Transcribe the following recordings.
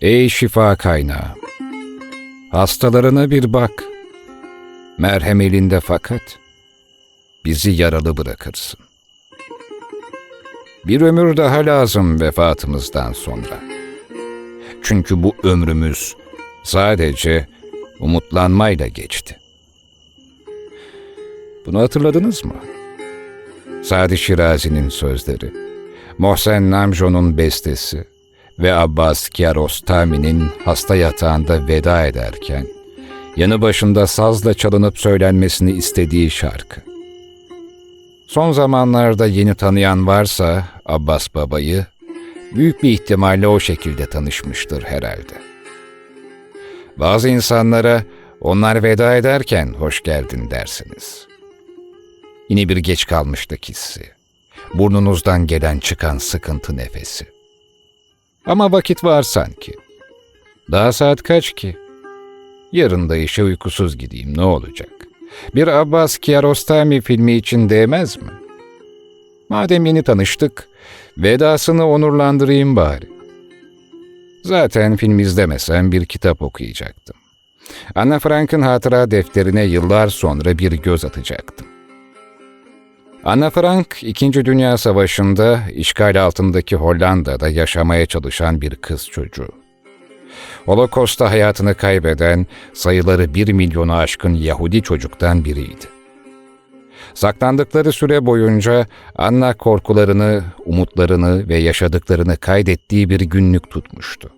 Ey şifa kaynağı! Hastalarına bir bak. Merhem elinde fakat bizi yaralı bırakırsın. Bir ömür daha lazım vefatımızdan sonra. Çünkü bu ömrümüz sadece umutlanmayla geçti. Bunu hatırladınız mı? Sadi Şirazi'nin sözleri, Mohsen Namjo'nun bestesi ve Abbas Kiarostami'nin hasta yatağında veda ederken, yanı başında sazla çalınıp söylenmesini istediği şarkı. Son zamanlarda yeni tanıyan varsa Abbas Baba'yı, büyük bir ihtimalle o şekilde tanışmıştır herhalde. Bazı insanlara onlar veda ederken hoş geldin dersiniz. Yine bir geç kalmışlık hissi. Burnunuzdan gelen çıkan sıkıntı nefesi. Ama vakit var sanki. Daha saat kaç ki? Yarın da işe uykusuz gideyim ne olacak? Bir Abbas Kiarostami filmi için değmez mi? Madem yeni tanıştık, vedasını onurlandırayım bari. Zaten film izlemesem bir kitap okuyacaktım. Anna Frank'ın hatıra defterine yıllar sonra bir göz atacaktım. Anna Frank, İkinci Dünya Savaşı'nda işgal altındaki Hollanda'da yaşamaya çalışan bir kız çocuğu. Holocaust'ta hayatını kaybeden sayıları bir milyonu aşkın Yahudi çocuktan biriydi. Saklandıkları süre boyunca Anna korkularını, umutlarını ve yaşadıklarını kaydettiği bir günlük tutmuştu.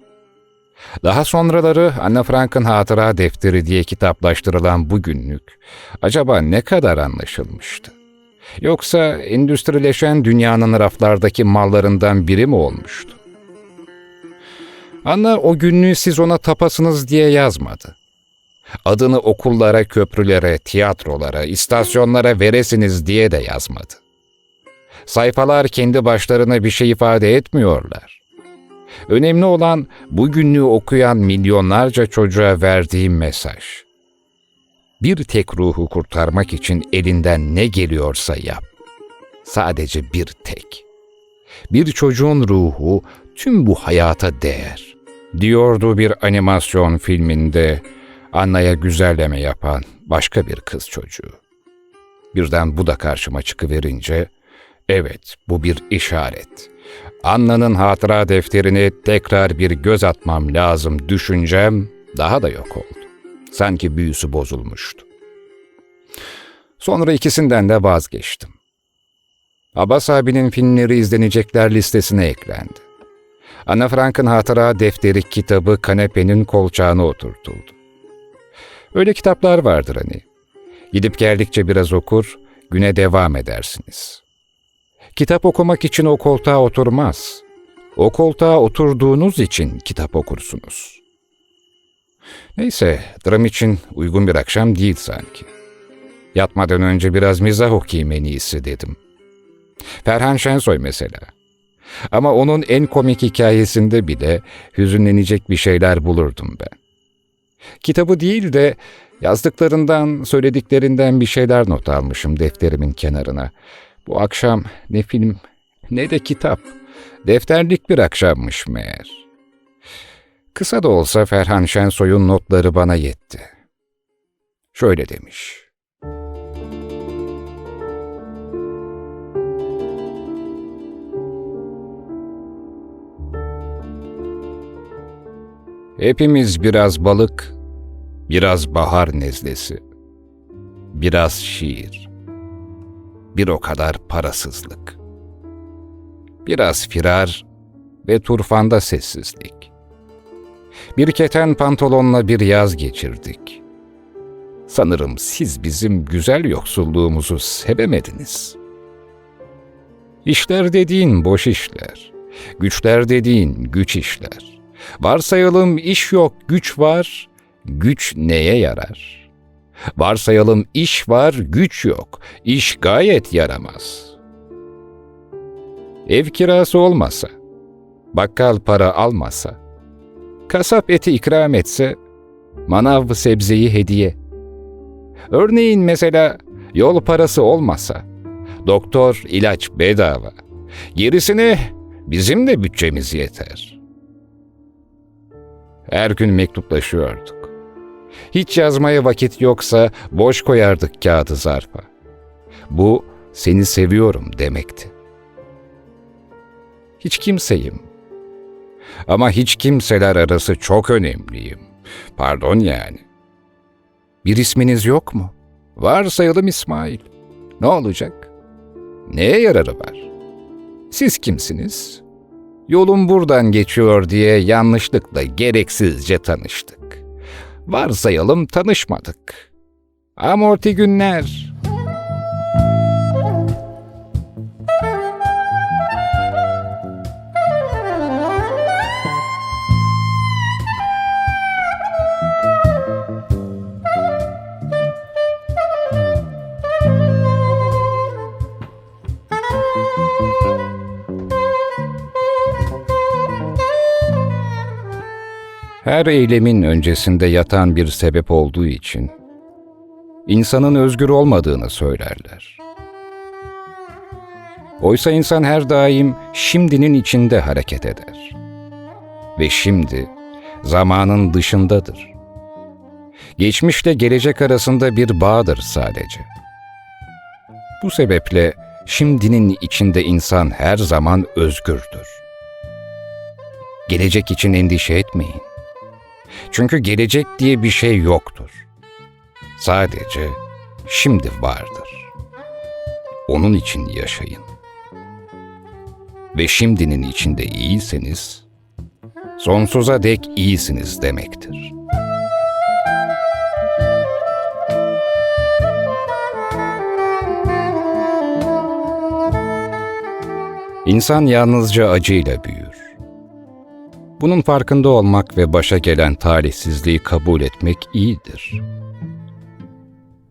Daha sonraları Anna Frank'ın hatıra defteri diye kitaplaştırılan bu günlük acaba ne kadar anlaşılmıştı? Yoksa endüstrileşen dünyanın raflardaki mallarından biri mi olmuştu? Anna o günlüğü siz ona tapasınız diye yazmadı. Adını okullara, köprülere, tiyatrolara, istasyonlara veresiniz diye de yazmadı. Sayfalar kendi başlarına bir şey ifade etmiyorlar. Önemli olan bu günlüğü okuyan milyonlarca çocuğa verdiğim mesaj. Bir tek ruhu kurtarmak için elinden ne geliyorsa yap. Sadece bir tek. Bir çocuğun ruhu tüm bu hayata değer. Diyordu bir animasyon filminde Anna'ya güzelleme yapan başka bir kız çocuğu. Birden bu da karşıma çıkıverince, evet bu bir işaret. Anna'nın hatıra defterine tekrar bir göz atmam lazım düşüncem daha da yok oldu. Sanki büyüsü bozulmuştu. Sonra ikisinden de vazgeçtim. Abbas abinin filmleri izlenecekler listesine eklendi. Anna Frank'ın hatıra defteri kitabı kanepenin kolçağına oturtuldu. Öyle kitaplar vardır hani. Gidip geldikçe biraz okur, güne devam edersiniz. Kitap okumak için o koltuğa oturmaz. O koltuğa oturduğunuz için kitap okursunuz. Neyse, dram için uygun bir akşam değil sanki. Yatmadan önce biraz mizah okuyayım en iyisi dedim. Ferhan Şensoy mesela. Ama onun en komik hikayesinde bile hüzünlenecek bir şeyler bulurdum ben. Kitabı değil de yazdıklarından, söylediklerinden bir şeyler not almışım defterimin kenarına. Bu akşam ne film ne de kitap. Defterlik bir akşammış meğer. Kısa da olsa Ferhan Şensoy'un notları bana yetti. Şöyle demiş. Hepimiz biraz balık, biraz bahar nezlesi, biraz şiir, bir o kadar parasızlık, biraz firar ve turfanda sessizlik. Bir keten pantolonla bir yaz geçirdik. Sanırım siz bizim güzel yoksulluğumuzu sevemediniz. İşler dediğin boş işler, güçler dediğin güç işler. Varsayalım iş yok, güç var, güç neye yarar? Varsayalım iş var, güç yok, iş gayet yaramaz. Ev kirası olmasa, bakkal para almasa, kasap eti ikram etse, manav sebzeyi hediye. Örneğin mesela yol parası olmasa, doktor ilaç bedava. Gerisine bizim de bütçemiz yeter.'' Her gün mektuplaşıyorduk. Hiç yazmaya vakit yoksa boş koyardık kağıdı zarfa. Bu seni seviyorum demekti. Hiç kimseyim. Ama hiç kimseler arası çok önemliyim. Pardon yani. Bir isminiz yok mu? Varsayalım İsmail. Ne olacak? Neye yararı var? Siz kimsiniz? Yolum buradan geçiyor diye yanlışlıkla gereksizce tanıştık. Varsayalım tanışmadık. Amorti günler. Her eylemin öncesinde yatan bir sebep olduğu için insanın özgür olmadığını söylerler. Oysa insan her daim şimdinin içinde hareket eder. Ve şimdi zamanın dışındadır. Geçmişle gelecek arasında bir bağdır sadece. Bu sebeple şimdinin içinde insan her zaman özgürdür. Gelecek için endişe etmeyin. Çünkü gelecek diye bir şey yoktur. Sadece şimdi vardır. Onun için yaşayın. Ve şimdinin içinde iyiyseniz, sonsuza dek iyisiniz demektir. İnsan yalnızca acıyla büyür. Bunun farkında olmak ve başa gelen talihsizliği kabul etmek iyidir.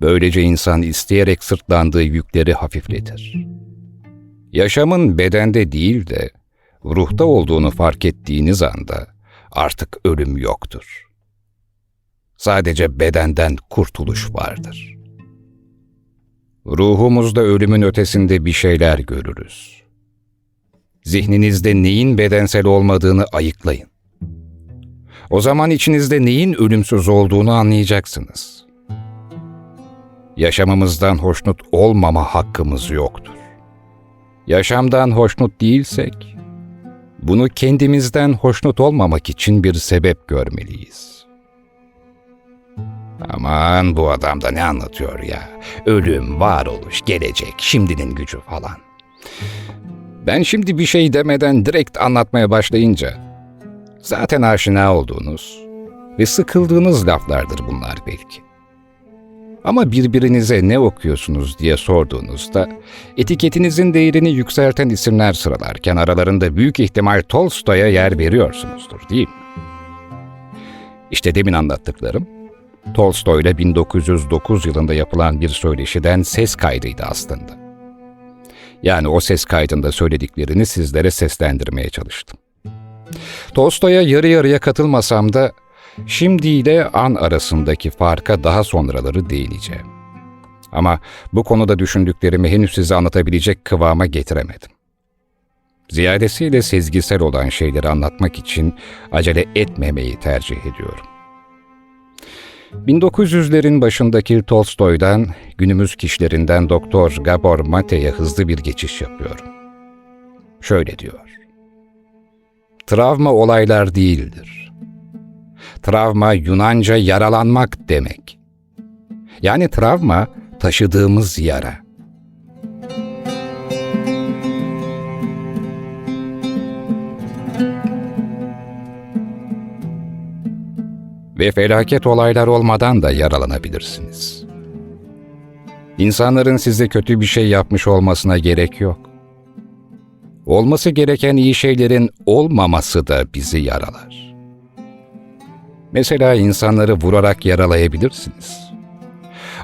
Böylece insan isteyerek sırtlandığı yükleri hafifletir. Yaşamın bedende değil de ruhta olduğunu fark ettiğiniz anda artık ölüm yoktur. Sadece bedenden kurtuluş vardır. Ruhumuzda ölümün ötesinde bir şeyler görürüz zihninizde neyin bedensel olmadığını ayıklayın. O zaman içinizde neyin ölümsüz olduğunu anlayacaksınız. Yaşamımızdan hoşnut olmama hakkımız yoktur. Yaşamdan hoşnut değilsek, bunu kendimizden hoşnut olmamak için bir sebep görmeliyiz. Aman bu adam da ne anlatıyor ya? Ölüm, varoluş, gelecek, şimdinin gücü falan. Ben şimdi bir şey demeden direkt anlatmaya başlayınca zaten aşina olduğunuz ve sıkıldığınız laflardır bunlar belki. Ama birbirinize ne okuyorsunuz diye sorduğunuzda etiketinizin değerini yükselten isimler sıralarken aralarında büyük ihtimal Tolstoy'a yer veriyorsunuzdur değil mi? İşte demin anlattıklarım Tolstoy'la 1909 yılında yapılan bir söyleşiden ses kaydıydı aslında. Yani o ses kaydında söylediklerini sizlere seslendirmeye çalıştım. Tolstoy'a yarı yarıya katılmasam da şimdi ile an arasındaki farka daha sonraları değineceğim. Ama bu konuda düşündüklerimi henüz size anlatabilecek kıvama getiremedim. Ziyadesiyle sezgisel olan şeyleri anlatmak için acele etmemeyi tercih ediyorum. 1900'lerin başındaki Tolstoy'dan günümüz kişilerinden Doktor Gabor Mate'ye hızlı bir geçiş yapıyorum. Şöyle diyor. Travma olaylar değildir. Travma Yunanca yaralanmak demek. Yani travma taşıdığımız yara. Ve felaket olaylar olmadan da yaralanabilirsiniz. İnsanların size kötü bir şey yapmış olmasına gerek yok. Olması gereken iyi şeylerin olmaması da bizi yaralar. Mesela insanları vurarak yaralayabilirsiniz.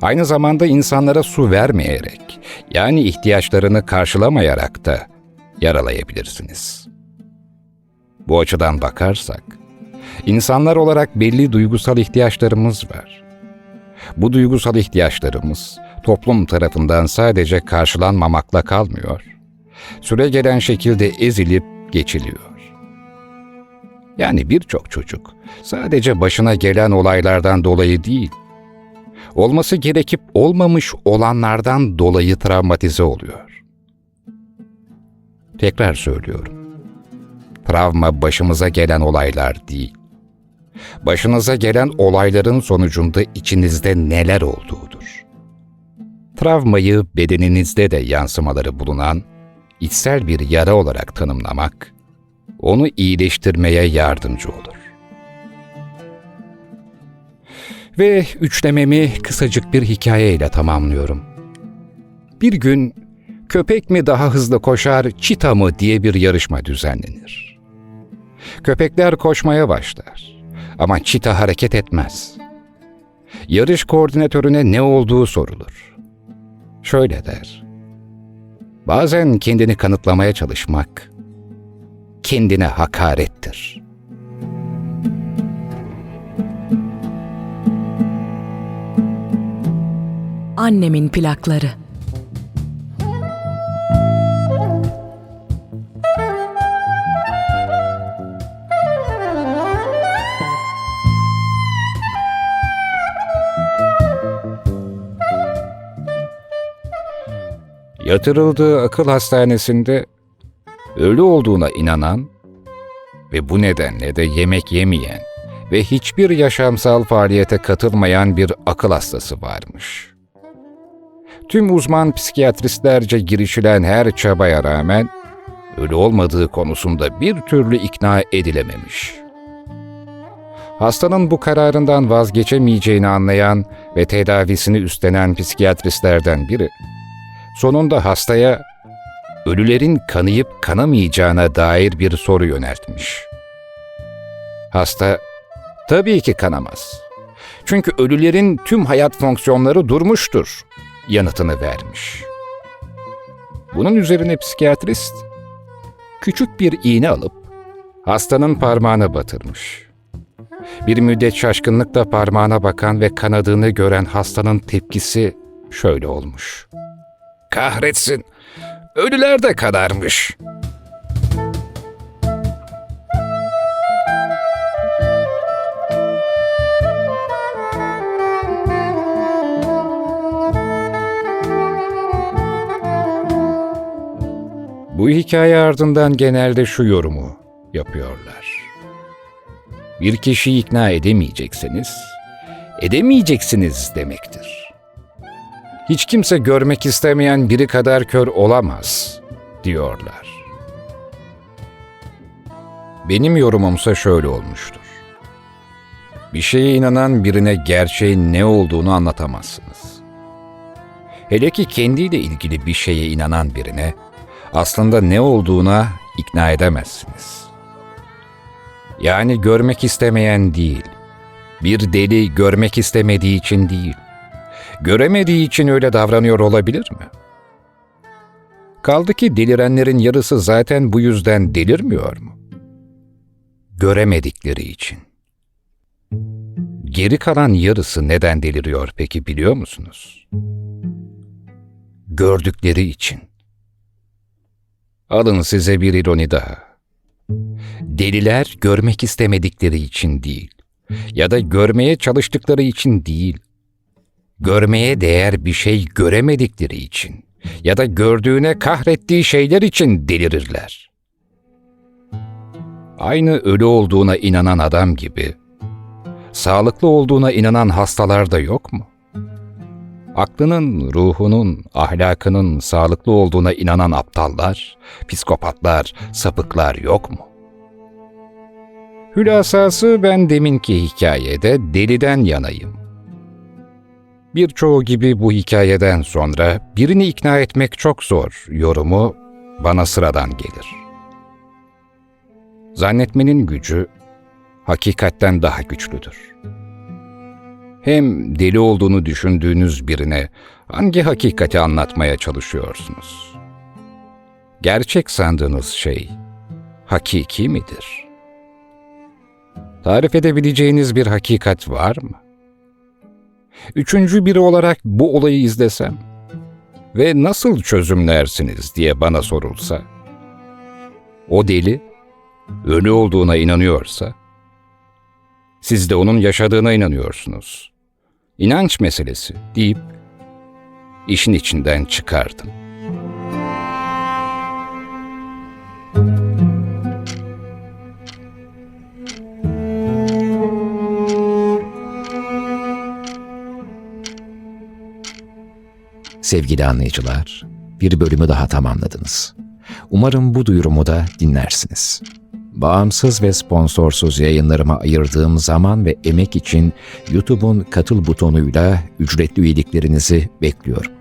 Aynı zamanda insanlara su vermeyerek, yani ihtiyaçlarını karşılamayarak da yaralayabilirsiniz. Bu açıdan bakarsak, İnsanlar olarak belli duygusal ihtiyaçlarımız var. Bu duygusal ihtiyaçlarımız toplum tarafından sadece karşılanmamakla kalmıyor. Süre gelen şekilde ezilip geçiliyor. Yani birçok çocuk sadece başına gelen olaylardan dolayı değil, olması gerekip olmamış olanlardan dolayı travmatize oluyor. Tekrar söylüyorum. Travma başımıza gelen olaylar değil. Başınıza gelen olayların sonucunda içinizde neler olduğudur. Travmayı bedeninizde de yansımaları bulunan içsel bir yara olarak tanımlamak, onu iyileştirmeye yardımcı olur. Ve üçlememi kısacık bir hikayeyle tamamlıyorum. Bir gün köpek mi daha hızlı koşar, çita mı diye bir yarışma düzenlenir. Köpekler koşmaya başlar ama çita hareket etmez. Yarış koordinatörüne ne olduğu sorulur. Şöyle der. Bazen kendini kanıtlamaya çalışmak kendine hakarettir. Annemin plakları. Yatırıldığı akıl hastanesinde ölü olduğuna inanan ve bu nedenle de yemek yemeyen ve hiçbir yaşamsal faaliyete katılmayan bir akıl hastası varmış. Tüm uzman psikiyatristlerce girişilen her çabaya rağmen ölü olmadığı konusunda bir türlü ikna edilememiş. Hastanın bu kararından vazgeçemeyeceğini anlayan ve tedavisini üstlenen psikiyatristlerden biri, sonunda hastaya ölülerin kanayıp kanamayacağına dair bir soru yöneltmiş. Hasta, tabii ki kanamaz. Çünkü ölülerin tüm hayat fonksiyonları durmuştur yanıtını vermiş. Bunun üzerine psikiyatrist küçük bir iğne alıp hastanın parmağına batırmış. Bir müddet şaşkınlıkla parmağına bakan ve kanadığını gören hastanın tepkisi şöyle olmuş. Kahretsin, ölüler de kadarmış. Bu hikaye ardından genelde şu yorumu yapıyorlar. Bir kişiyi ikna edemeyecekseniz, edemeyeceksiniz demektir. Hiç kimse görmek istemeyen biri kadar kör olamaz, diyorlar. Benim yorumumsa şöyle olmuştur. Bir şeye inanan birine gerçeğin ne olduğunu anlatamazsınız. Hele ki kendiyle ilgili bir şeye inanan birine aslında ne olduğuna ikna edemezsiniz. Yani görmek istemeyen değil, bir deli görmek istemediği için değil, göremediği için öyle davranıyor olabilir mi? Kaldı ki delirenlerin yarısı zaten bu yüzden delirmiyor mu? Göremedikleri için. Geri kalan yarısı neden deliriyor peki biliyor musunuz? Gördükleri için. Alın size bir ironi daha. Deliler görmek istemedikleri için değil ya da görmeye çalıştıkları için değil, görmeye değer bir şey göremedikleri için ya da gördüğüne kahrettiği şeyler için delirirler. Aynı ölü olduğuna inanan adam gibi, sağlıklı olduğuna inanan hastalar da yok mu? Aklının, ruhunun, ahlakının sağlıklı olduğuna inanan aptallar, psikopatlar, sapıklar yok mu? Hülasası ben deminki hikayede deliden yanayım. Birçoğu gibi bu hikayeden sonra birini ikna etmek çok zor yorumu bana sıradan gelir. Zannetmenin gücü hakikatten daha güçlüdür. Hem deli olduğunu düşündüğünüz birine hangi hakikati anlatmaya çalışıyorsunuz? Gerçek sandığınız şey hakiki midir? Tarif edebileceğiniz bir hakikat var mı? Üçüncü biri olarak bu olayı izlesem ve nasıl çözümlersiniz diye bana sorulsa, o deli ölü olduğuna inanıyorsa, siz de onun yaşadığına inanıyorsunuz. İnanç meselesi deyip işin içinden çıkardım. Sevgili anlayıcılar, bir bölümü daha tamamladınız. Umarım bu duyurumu da dinlersiniz. Bağımsız ve sponsorsuz yayınlarıma ayırdığım zaman ve emek için YouTube'un katıl butonuyla ücretli üyeliklerinizi bekliyorum.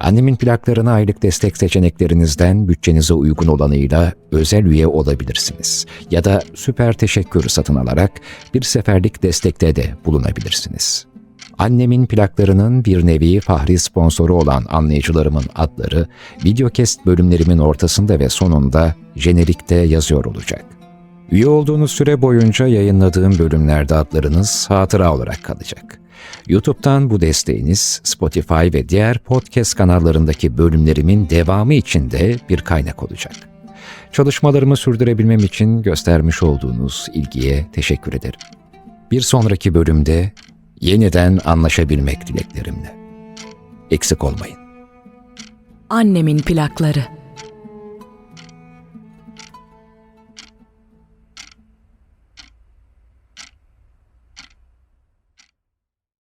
Annemin plaklarına aylık destek seçeneklerinizden bütçenize uygun olanıyla özel üye olabilirsiniz. Ya da süper teşekkür satın alarak bir seferlik destekte de bulunabilirsiniz. Annemin plaklarının bir nevi fahri sponsoru olan anlayıcılarımın adları videokest bölümlerimin ortasında ve sonunda jenerikte yazıyor olacak. Üye olduğunuz süre boyunca yayınladığım bölümlerde adlarınız hatıra olarak kalacak. YouTube'dan bu desteğiniz Spotify ve diğer podcast kanallarındaki bölümlerimin devamı için de bir kaynak olacak. Çalışmalarımı sürdürebilmem için göstermiş olduğunuz ilgiye teşekkür ederim. Bir sonraki bölümde yeniden anlaşabilmek dileklerimle. Eksik olmayın. Annemin plakları.